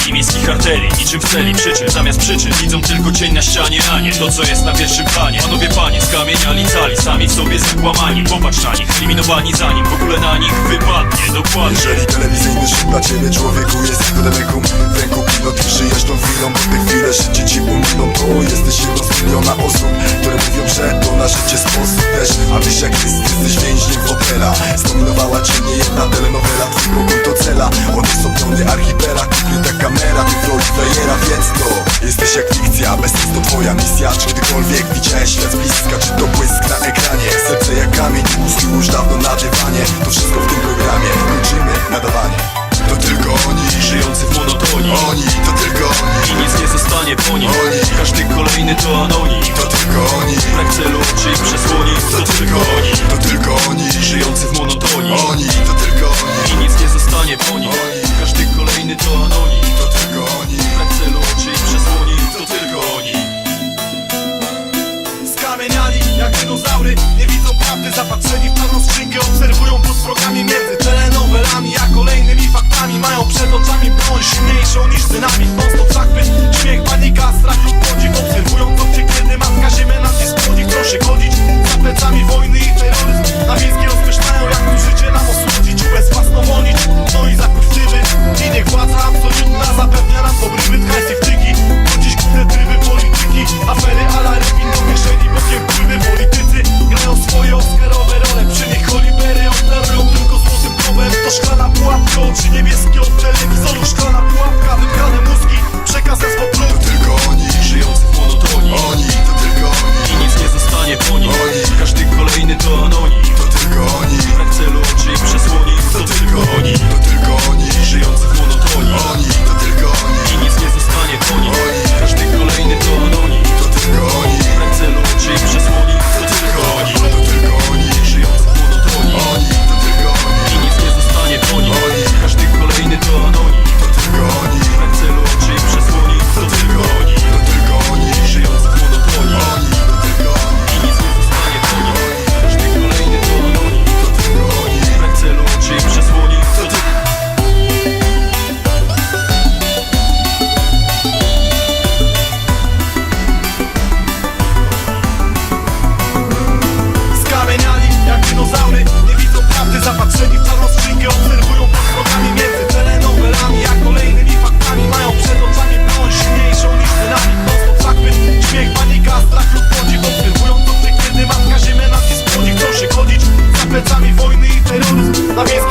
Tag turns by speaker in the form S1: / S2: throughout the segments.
S1: obywateli Miejskich arterii, niczym w celi Przyczyn zamiast przyczyn Widzą tylko cień na ścianie, a nie to co jest na pierwszym planie. Panowie panie, skamieniali cali Sami w sobie zakłamani. Popatrz na nich, eliminowani zanim w ogóle na nich wypadnie. Dokładnie.
S2: Jeżeli telewizyjny szum dla ciebie człowieku jest remekum W ręku pilot i żyjesz tą chwilą. Bo te chwile życie ci umkną To jesteś jedną z miliona osób Które mówią, że to na życie sposób. Też A wiesz jak jest, jesteś więźniem hotela Zdominowała cię niejedna telenowela Twój pokój to cela. On jest obciągny archipela Kupił taka kamera, ty flow playera, więc to. Jesteś jak fikcja, bez sensu twoja misja Czy
S3: gdykolwiek lepszą niż dynamit plecami wojny i terroryzm. Na
S4: miejscu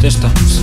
S4: protesta.